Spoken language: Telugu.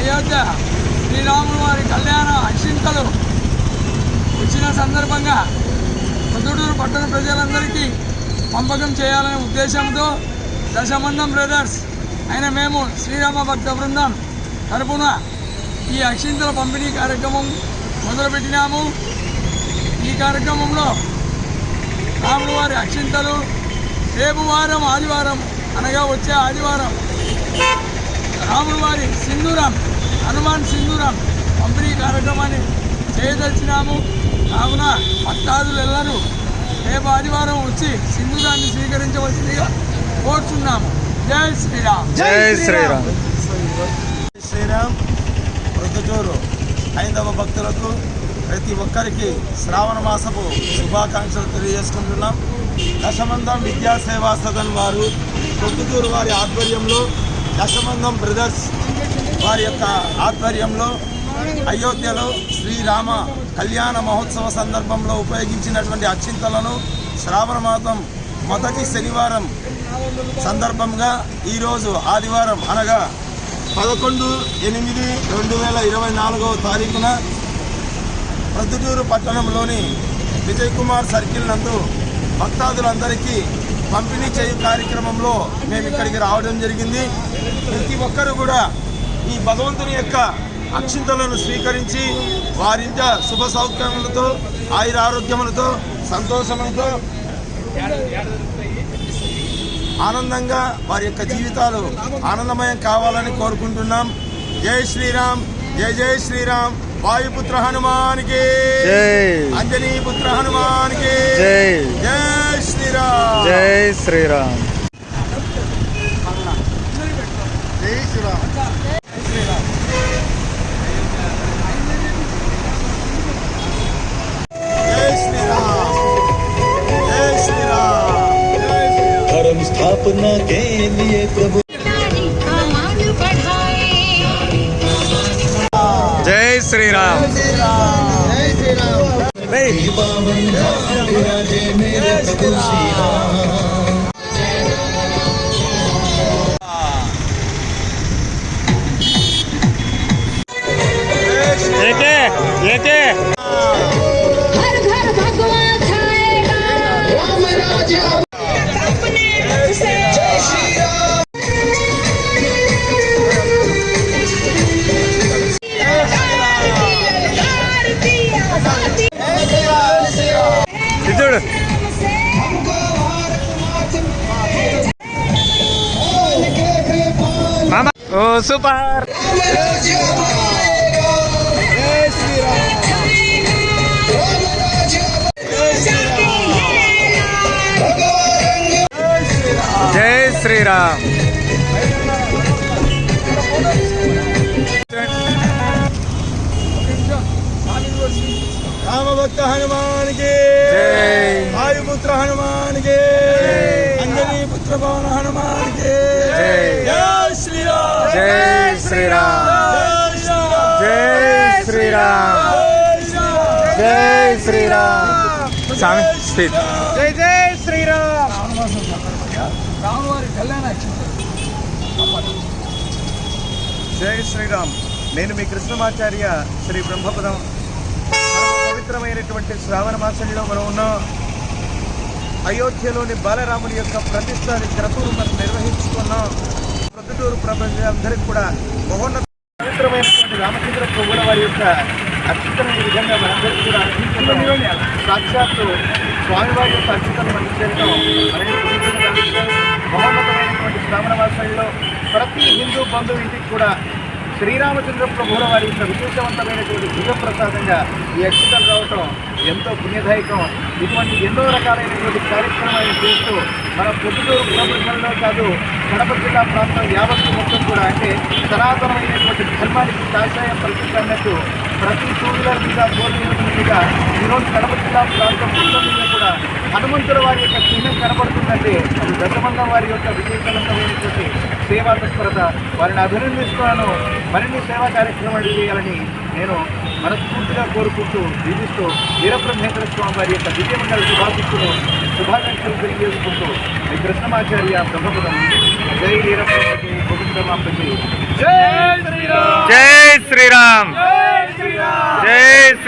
అయోధ్య శ్రీరాముల వారి కళ్యాణ అక్షింతలు వచ్చిన సందర్భంగా పొద్దుటూరు పట్టణ ప్రజలందరికీ పంపకం చేయాలనే ఉద్దేశంతో దశమందం బ్రదర్స్ అయిన మేము శ్రీరామ భక్త బృందం తరపున ఈ అక్షింతల పంపిణీ కార్యక్రమం మొదలుపెట్టినాము. ఈ కార్యక్రమంలో రాముల వారి అక్షింతలు రేపు వారం ఆదివారం అనగా వచ్చే ఆదివారం రాముల వారి సింధూరం హనుమాన్ సింధూరం పంపిణీ కార్యక్రమాన్ని చేయదలిచినాము. కావున భక్తాదులు ఎల్లరూ రేపు ఆదివారం వచ్చి సింధూరాన్ని స్వీకరించవలసిందిగా కోరుచున్నాము. జై శ్రీరామ్. జై శ్రీరామ్. శ్రీరామ్. ప్రొద్దుటూరు హైందవ భక్తులకు ప్రతి ఒక్కరికి శ్రావణ మాసపు శుభాకాంక్షలు తెలియజేసుకుంటున్నాం. దశమందం విద్యా సేవా సదన్ వారు ప్రొద్దుటూరు వారి ఆధ్వర్యంలో దశమందం బ్రదర్స్ వారి యొక్క ఆధ్వర్యంలో అయోధ్యలో శ్రీరామ కళ్యాణ మహోత్సవ సందర్భంలో ఉపయోగించినటువంటి అచ్చింతలను శ్రావణ మాసం మొదటి శనివారం సందర్భంగా ఈరోజు ఆదివారం అనగా పదకొండు ఎనిమిది రెండు వేల ఇరవై నాలుగవ తారీఖున ప్రొద్దుటూరు పట్టణంలోని విజయ్ కుమార్ సర్కిల్ నందు భక్తాదులందరికీ పంపిణీ చేయు కార్యక్రమంలో మేము ఇక్కడికి రావడం జరిగింది. ప్రతి ఒక్కరు కూడా ఈ భగవంతుని యొక్క అక్షింతలను స్వీకరించి వారింట శుభ సౌఖ్యములతో ఆయుర ఆరోగ్యములతో సంతోషములతో ఆనందంగా వారి యొక్క జీవితాలు ఆనందమయం కావాలని కోరుకుంటున్నాం. జై శ్రీరామ్ జై జై శ్రీరామ్. వాయుపుత్ర హనుమానికి జై. అంజనీ పుత్ర హనుమానికి జై శ్రీరామ్. జై శ్రీరామ్. अपना के लिए प्रभु। जय श्री राम। ये के ये के సూపర్. జై శ్రీరామ్. రామభక్త హనుమానికి. వాయుపుత్ర హనుమానికి అంజనీ పుత్ర పవన జై శ్రీరామ్. స్వామి జై జై శ్రీరామ్. కళ్యాణ అక్షింతలు జై శ్రీరామ్. నేను మీ కృష్ణమాచార్య శ్రీ బ్రహ్మపదం. పరమ పవిత్రమైనటువంటి శ్రావణ మాసంలో మనం ఉన్నాం. అయోధ్యలోని బాలరాముని యొక్క ప్రతిష్టాని క్రతువును మనం నిర్వహించుకున్నాం. ప్రొద్దుటూరు ప్రపంచందరికీ కూడా మహోన్నత పవిత్రమైనటువంటి రామచంద్ర ప్రభుల వారి యొక్క అర్చితను విధంగా మనందరికీ కూడా అర్పించుకున్నాం సాక్షాత్తు స్వామివారి యొక్క అర్చితను మనం చేయడం మహోన్నతమైనటువంటి శ్రావణ మాసంలో ప్రతి హిందూ బంధువు ఇంటికి కూడా శ్రీరామచంద్ర ప్రభుల వారి యొక్క విశేషవంతమైనటువంటి దివ్య ఈ అక్షతలు రావటం ఎంతో పుణ్యదాయకం. ఇటువంటి ఎన్నో రకాలైనటువంటి కార్యక్రమాలను చేస్తూ మన పొద్దుటూరు ప్రభుత్వంలో కాదు కడప జిల్లా ప్రాంతం యావత్తు మొత్తం కూడా అంటే సనాతనమైనటువంటి ధర్మానికి కాషాయం ప్రతిష్టన్నట్టు ప్రతి టూ వీలర్ మీద ఫోర్ వీలర్ మీద ఈరోజు కడప జిల్లా ప్రాంతం మొత్తం మీద కూడా హనుమంతుల వారి యొక్క చిహ్నం కనబడుతుందంటే అది దశమంగం వారి యొక్క విశేషవంతమైనటువంటి సేవా తత్పరత. వారిని అభినందిస్తున్నాను. మరిన్ని సేవా కార్యక్రమాలు చేయాలని నేను మనస్ఫూర్తిగా కోరుకుంటూ దీవిస్తూ వీరబ్రహ్మేంద్ర స్వామి వారి యొక్క విజయమండల శుభాశిస్తులు శుభాకాంక్షలు తెలియజేసుకుంటూ మీ కృష్ణమాచార్య బ్రహ్మపదం. జై వీరప్పకి గోవిందమాంబకి జై శ్రీరామ్! జై శ్రీరామ్!